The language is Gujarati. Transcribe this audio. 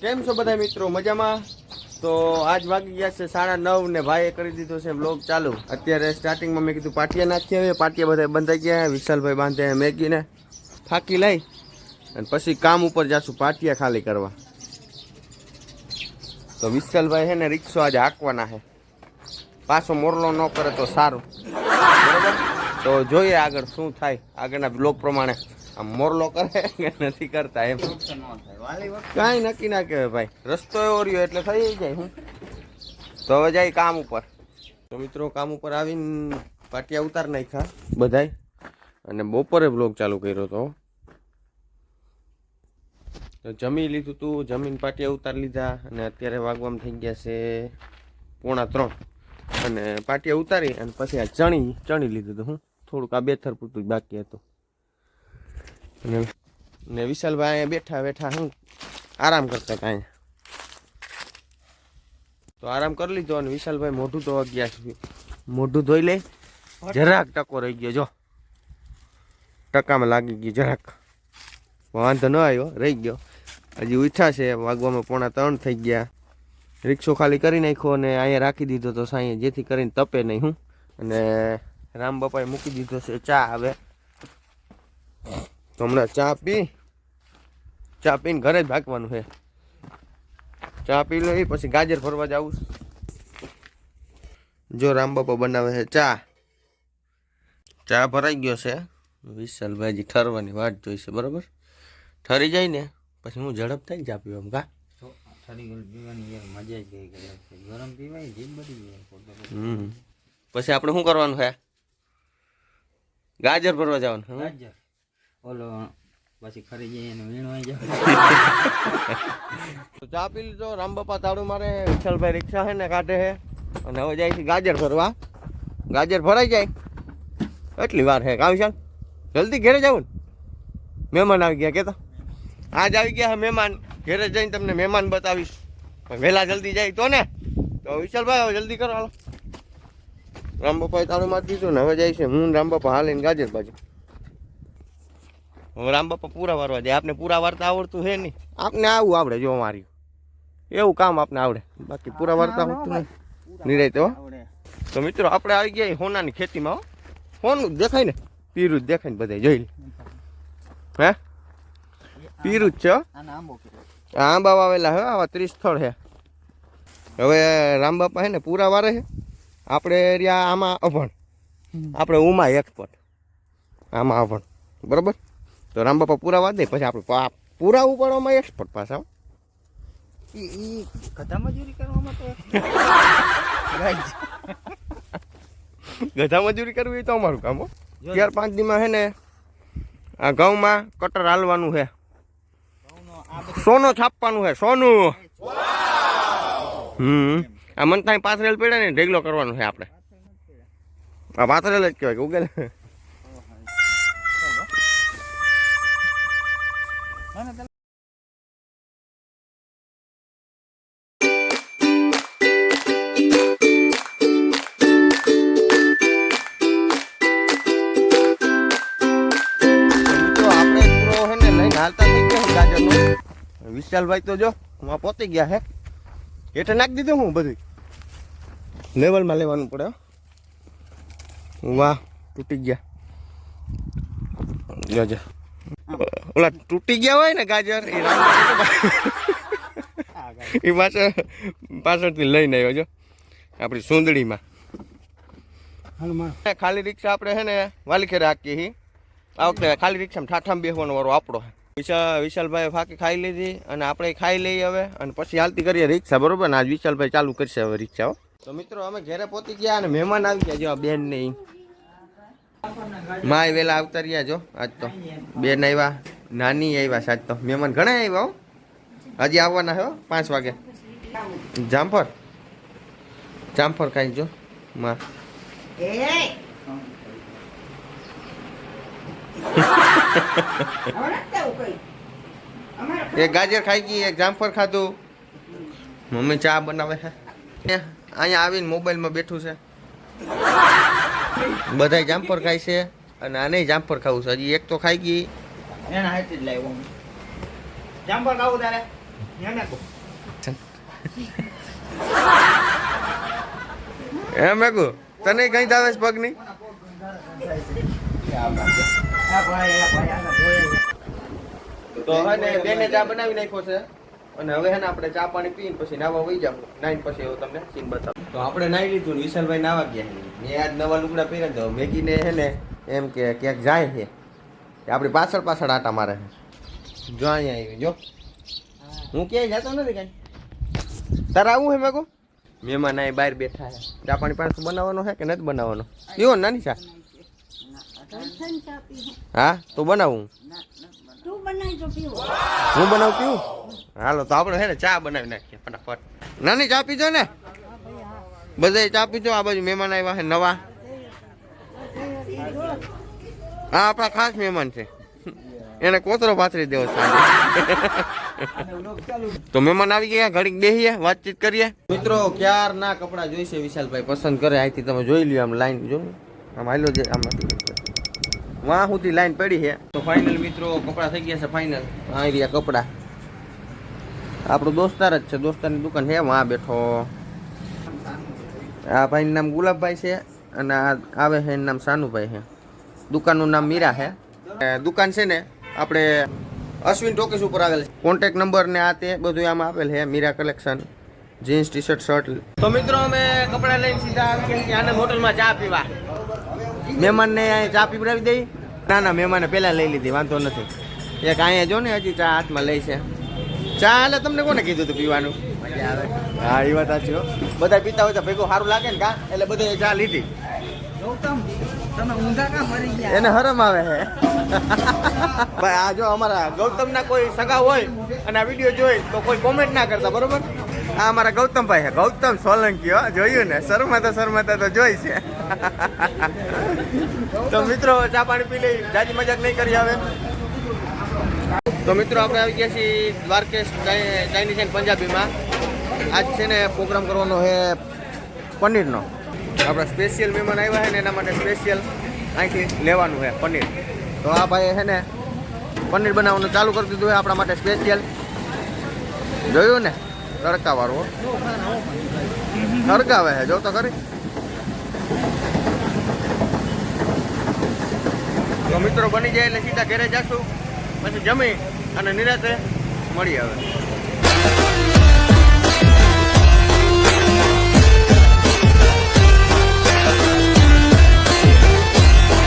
કેમ છો બધા મિત્રો? મજામાં? તો આજ વાગી ગયા છે સાડા નવ ને ભાઈએ કરી દીધો છે બ્લોગ ચાલુ. અત્યારે સ્ટાર્ટિંગમાં મેં કીધું પાટિયા નાખીએ હવે. પાટિયા બધા બંધાઈ ગયા વિશાલભાઈ બાંધે મેગીને. ફાકી લઈ અને પછી કામ ઉપર જાશું પાટિયા ખાલી કરવા. તો વિશાલભાઈ છે ને રિક્ષો આજે હાંકવાના છે. પાછો મોરલો ન કરે તો સારું. તો જોઈએ આગળ શું થાય. આગળના બ્લોગ પ્રમાણે આમ મોરલો કરે કે નથી કરતા એમ. કાંઈ નક્કી ના કહેવાય ભાઈ. રસ્તો એવો રહ્યો એટલે થઈ જાય હું. તો હવે જાય કામ ઉપર. તો મિત્રો કામ ઉપર આવીને પાટિયા ઉતાર નાખ્યા બધાય. અને બપોરે બ્લોગ ચાલુ કર્યો તો. તો જમી લીધું તું, જમીન પાટિયા ઉતાર લીધા અને અત્યારે વાગવામાં થઈ ગયા છે પોણા ત્રણ. અને પાટિયા ઉતારી અને પછી આ ચણી ચણી લીધું હતું હું. થોડુંક આ બેથર પૂરતું બાકી હતું. અને ને વિશાલભાઈ અહીંયા બેઠા બેઠા હું આરામ કરતા હતા અહીંયા. તો આરામ કરી લીધો અને વિશાલભાઈ મોઢું ધોવા ગયા છે. મોઢું ધોઈ લે. જરાક ટકો રહી ગયો જો. ટકામાં લાગી ગયો જરાક. વાંધો ન આવ્યો રહી ગયો. હજી ઉઠા છે વાગવામાં પોણા ત્રણ થઈ ગયા. રિક્ષો ખાલી કરી નાખ્યો અને અહીંયા રાખી દીધો તો સાંઈ જેથી કરીને તપે નહીં હું. અને રામ બાપાએ મૂકી દીધો છે ચા હવે. તો હમણાં ચા પી. ચા પીને ઘરે જ ભાગવાનું છે. ચા પી લઈ પછી ગાજર ફરવા જવું જો રામ બાપા બનાવે છે ચા. ચા ભરાઈ ગયો છે. વિશાલભાઈ હજી ઠરવાની વાટ જોઈશે બરોબર? ઠરી જાય ને પછી હું ઝડપ થાય ચા પીવા કા પછી આપણે શું કરવાનું છે? ગાજર ભરવા જવાનું? ગાજર. ઓલો પછી ખરી જઈએ વીણવાઈ જાવ તો ચા પી લીધો રામ બાપા તાળું મારે વિઠ્ઠલભાઈ રિક્ષા છે ને કાઢે છે અને હવે જાય છે ગાજર ભરવા. ગાજર ભરાઈ જાય. એટલી વાર છે કામ વિશાલ જલ્દી ઘેરે જવું ને? મહેમાન આવી ગયા કેતા? આજ આવી ગયા મહેમાન. ઘેરે જઈને તમને મહેમાન બતાવીશ. પણ વહેલા જલ્દી જાય તો ને? તો વિશાલભાઈ હવે જલ્દી કરો હાલો. રામ બાપાએ તાળું મારી દીધું ને હવે જાય છે. હું રામબાપા રામ બાપા હાલીને ગાજર બાજુ. હવે રામ બાપા પૂરા વારવા જાય આપને પૂરા વાર્તા આવડતું છે નહીં? આપને આવું આવડે જો માર્યું એવું કામ આપને આવડે. બાકી પૂરા વાર્તા આવડતું નહીં. નિરાય તો તો મિત્રો આપણે આવી ગયા હોનાની ખેતીમાં હો. હોનું દેખાય ને. પીરું જ દેખાય ને બધા જોઈ લે. હે? પીરું જ છે હો. આંબો વાવેલા હે આવા ત્રીસ સ્થળ છે હવે રામ બાપા હે ને પૂરા વારે છે આપણે રહ્યા આમાં અભણ. આપણે ઉમા એક્સપર્ટ આમાં અભણ. બરાબર? તો રામ બાપા પૂરા વાદ દે પછી આપણે પૂરા ઉપાડવામાં એક્સપર્ટ પાછા હો. ઈ ઈ ગધા મજૂરી કરવામાં તો ગાય મજૂરી કરવી એ તો અમારું કામ હો. ચાર પાંચ દીમાં છે ને આ ઘઉંમાં કટર હાલવાનું છે સોનું સોનો છાપવાનું છે સોનું. હમ. આ મનતાઈ પાથરેલ પડે ને ઢેગલો કરવાનો છે આપણે. આ પાથરેલ જ કહેવાય ઉગેલ વિશાલભાઈ તો જો, હું પહોંચી ગયા હે. હેઠે નાખી દીધું હું બધું લેવલમાં લેવાનું પડે હો. વાહ તૂટી ગયા. ગાજર ઓલા તૂટી ગયા હોય ને ગાજર એ પાછળ પાછળથી લઈને આવ્યો છો આપણી સુંદડીમાં. ખાલી રિક્ષા આપણે છે ને વાલીખેરે હાકીએ છીએ આ વખતે ખાલી રિક્ષામાં ઠાઠામાં બેસવાનો વારો આપણો વિશાલ વિશાલભાઈ ફાંકી ખાઈ લીધી અને આપણે ખાઈ લઈએ હવે અને પછી હાલતી કરીએ રિક્ષા, બરોબર? ને આજ વિશાલભાઈ ચાલુ કરશે હવે રિક્ષા તો મિત્રો, અમે ઘરે પહોંચી ગયા અને મહેમાન આવી ગયા, જો આ બેન ને. માય વેલા આવતા રહ્યા, જો, આજ તો. બેન આવ્યા નાની આવ્યા સાજ તો. મહેમાન ઘણા આવ્યા હજી આવવાના હો, પાંચ વાગે. જામફર જામફર ખાઈ જો, માં. એક ગાજર ખાઈ ગઈ એક જામફળ ખાધું. મમ્મી ચા બનાવે છે. એ, અહીંયા આવીને મોબાઈલમાં બેઠું છે. બધાય જામફળ ખાય છે અને આને જામફળ ખાવું છે. હજી એક તો ખાઈ ગઈ. એના હાથે જ લાવ્યો જામફળ ખાવું તારે? એમ મેકુ તને કઈ દાવે છે. પગની તો હવે બેને ચા બનાવી નાખ્યો છે. અને હવે હે ને આપણે ચા પાણી પીને પછી નાવા વહી જાવ. નાઈન પછી એવું તમને સીન બતાવું. તો આપણે નાઈ લીધું ને વિશાલભાઈ નાવા ગયા મેં આજ નવા લુગડા પહેર્યા તો મેગીને હે ને એમ કે ક્યાંક જાય છે. કે આપણી પાછળ પાછળ આટા મારે છે. જો અહીંયા આવી જો. હું ક્યાંય જતો નથી કાંઈ. તારે આવું હે મેગો? મહેમાન અહીં બહાર બેઠા છે. ચા પાણી પાણી બનાવવાનો છે કે નથી બનાવવાનો? પીવો નાની ચા. હા? તો બનાવું? હું બનાવું પીવું? હાલો તો આપણે હે ને ચા બનાવી નાખીએ ફટાફટ. નાની ચા પીજો ને. બધાય ચા પીજો. આ બાજુ મહેમાન આવ્યા છે નવા. હા આપણા ખાસ મહેમાન છે. એને કોતરો પાથરી દેવો તો મહેમાન આવી ગયા ઘડીક બેહીએ વાતચીત કરીએ. મિત્રો ક્યાર ના કપડા જોઈશે વિશાલભાઈ? પસંદ કરે અહીંથી તમે જોઈ લ્યો આમ લાઈન જો. આમ હાલો છે આમ વાં સુધી લાઈન પડી છે. તો ફાઇનલ મિત્રો કપડા થઈ ગયા છે ફાઇનલ આ રહ્યા કપડા. આપણું દોસ્તાર જ છે દોસ્તારની દુકાન છે વાં બેઠો. આ ભાઈનું નામ ગુલાબભાઈ છે અને આ આવે છે એનું નામ સાનુભાઈ છે. દુકાનનું નામ મીરા છે. દુકાન છે ને આપણે અશ્વિન ટોકીસ ઉપર આવેલ છે. કોન્ટેક નંબર ને આ તે બધું આમાં આપેલ છે Meera collection jeans T shirt shirt તો મિત્રો અમે કપડાં લઈને સીધા આનંદ હોટલમાં ચા પીવા. મહેમાનને અહીંયા ચા પીવડાવી દઈ. ના ના મહેમાને પહેલાં લઈ લીધી વાંધો નથી. એક અહીંયા જો ને હજી ચા હાથમાં લઈ છે. ચા એટલે તમને કોને કીધું હતું પીવાનું? હા એ વાત સાચી હો. બધા પીતા હોય તો ભેગું સારું લાગે ને કા? એટલે બધે ચા લીધી. એને હરમ આવે છે ભાઈ આ જો અમારા ગૌતમના કોઈ સગા હોય અને આ વીડિયો જોઈ તો કોઈ કોમેન્ટ ના કરતા બરોબર? આ અમારા ગૌતમભાઈ છે ગૌતમ સોલંકી જોયું ને? શરમાતા શરમાતા તો જોઈ છે. તો મિત્રો, ચા પાણી પી લઈ, જાજી મજાક નહીં કરી આવે. તો મિત્રો, આપણે આવી ગયા છીએ દ્વારકેશ ચાઇ- ચાઇનીઝ એન્ડ પંજાબીમાં. આજ છે ને પ્રોગ્રામ કરવાનો છે પનીરનો. આપણા સ્પેશિયલ મહેમાન આવ્યા છે ને એના માટે સ્પેશિયલ અહીંથી લેવાનું છે પનીર. તો આ ભાઈ છે ને પનીર બનાવવાનું ચાલુ કરી દીધું છે આપણા માટે સ્પેશિયલ જોયું ને? તડકાવાળું. તડકાવે છે જો તો ખરી. તો મિત્રો બની જાય એટલે સીધા ઘરે જશું. પછી જમી અને નિરાતે મળી આવે